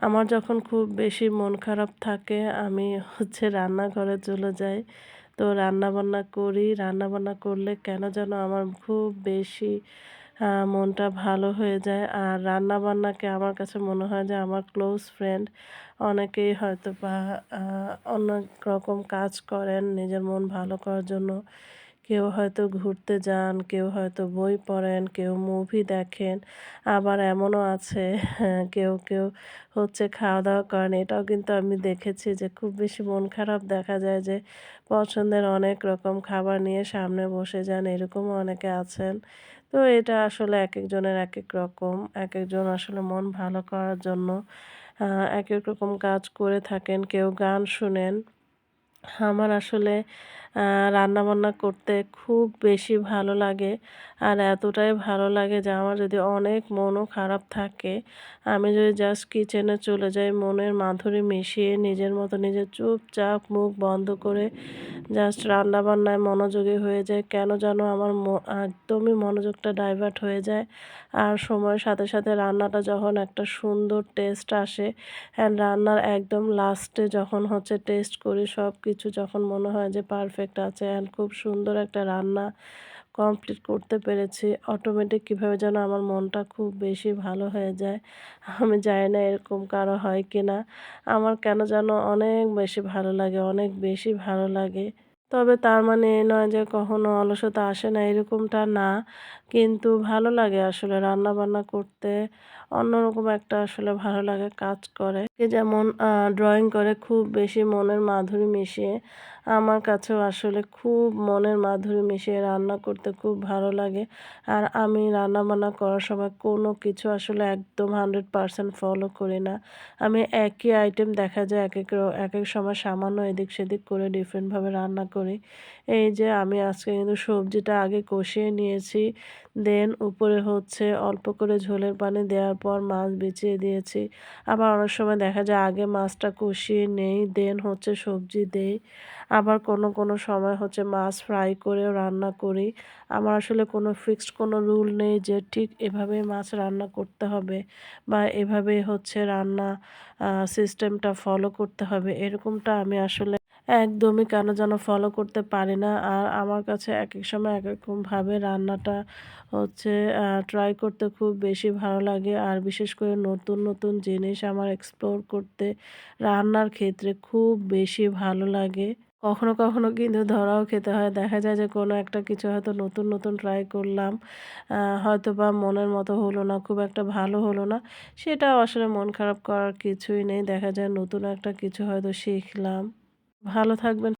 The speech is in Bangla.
আমার যখন খুব বেশি মন খারাপ থাকে, আমি হচ্ছে রান্নাঘরে চলে যাই। তো রান্নাবান্না করি। রান্নাবান্না করলে কেন যেন আমার খুব বেশি মনটা ভালো হয়ে যায়। আর রান্নাবান্নাকে আমার কাছে মনে হয় যে আমার ক্লোজ ফ্রেন্ড অনেকেই হয়তো বা অনেক রকম কাজ করেন নিজের মন ভালো করার জন্য। কেউ হয়তো ঘুরতে যান কেউ হয়তো বই পড়েন কেউ মুভি দেখেন আবার এমনও আছে হ্যাঁ, কেউ কেউ হচ্ছে খাওয়া দাওয়া করেন। এটাও কিন্তু আমি দেখেছি যে খুব বেশি মন খারাপ দেখা যায় যে পছন্দের অনেক রকম খাবার নিয়ে সামনে বসে যান এরকমও অনেকে আছেন। তো এটা আসলে এক একজনের এক এক রকম এক একজন আসলে মন ভালো করার জন্য এক এক রকম কাজ করে থাকেন কেউ গান শুনেন। আমার আসলে রান্নাবান্না করতে খুব বেশি ভালো লাগে আর এতটাই ভালো লাগে যে আমার যদি অনেক মনও খারাপ থাকে, আমি যদি জাস্ট কিচেনে চলে যাই, মনের মাধুরী মিশিয়ে নিজের মতো নিজের চুপচাপ মুখ বন্ধ করে জাস্ট রান্নাবান্নায় মনোযোগী হয়ে যায় কেন যেন আমার একদমই মনোযোগটা ডাইভার্ট হয়ে যায়। আর সময়ের সাথে সাথে রান্নাটা যখন একটা সুন্দর টেস্ট আসে অ্যান্ড রান্নার একদম লাস্টে যখন হচ্ছে টেস্ট করি সব কিছু যখন মনে হয় যে পারফেক্ট আছে অ্যান্ড খুব সুন্দর একটা রান্না কমপ্লিট করতে পেরেছি। অটোমেটিক কীভাবে যেন আমার মনটা খুব বেশি ভালো হয়ে যায়। আমি জানি না এরকম কারও হয় কি না আমার কেন যেন অনেক বেশি ভালো লাগে, অনেক বেশি ভালো লাগে। তবে তার মানে এ নয় যে কখনো অলসতা আসে না, এরকমটা না। কিন্তু ভালো লাগে আসলে রান্না বান্না করতে। অন্যরকম একটা আসলে ভালো লাগে কাজ করে। যেমন ড্রয়িং করে খুব বেশি মনের মাধুরী মিশিয়ে। আমার কাছেও আসলে খুব মনের মাধুরী মিশিয়ে রান্না করতে খুব ভালো লাগে। আর আমি রান্না বান্না করার সময় কোনো কিছু আসলে একদম হান্ড্রেড পারসেন্ট ফলো করি না। আমি একই আইটেম দেখা যায়, এক এক এক এক সময় সামান্য এদিক সেদিক করে ডিফারেন্টভাবে রান্না করি। এই যে আমি আজকে কিন্তু সবজিটা আগে কষিয়ে নিয়েছি, দেন উপরে হচ্ছে অল্প করে ঝোলের পানি দেওয়ার পর মাছ বিছিয়ে দিয়েছি। আবার অনেক সময় দেখা যায় আগে মাছটা কষিয়ে নেই, দেন হচ্ছে সবজি দেই। আবার কোনো কোনো সময় হচ্ছে মাছ ফ্রাই করেও রান্না করি। আমার আসলে কোনো ফিক্সড কোনো রুল নেই যে ঠিক এভাবেই মাছ রান্না করতে হবে বা এভাবেই হচ্ছে রান্না সিস্টেমটা ফলো করতে হবে। এরকমটা আমি আসলে একদমই কেন যেন ফলো করতে পারি না। আর আমার কাছে এক এক সময় এক রকমভাবে রান্নাটা হচ্ছে ট্রাই করতে খুব বেশি ভালো লাগে। আর বিশেষ করে নতুন নতুন জিনিস আমার এক্সপ্লোর করতে, রান্নার ক্ষেত্রে খুব বেশি ভালো লাগে। কখনো কখনো কিন্তু ধরাও খেতে হয়। দেখা যায় যে কোনো একটা কিছু হয়তো নতুন নতুন ট্রাই করলাম হয়তো বা মনের মতো হলো না, খুব একটা ভালো হলো না। সেটাও আসলে মন খারাপ করার কিছুই নেই। দেখা যায় নতুন একটা কিছু হয়তো শিখলাম। ভালো থাকবেন।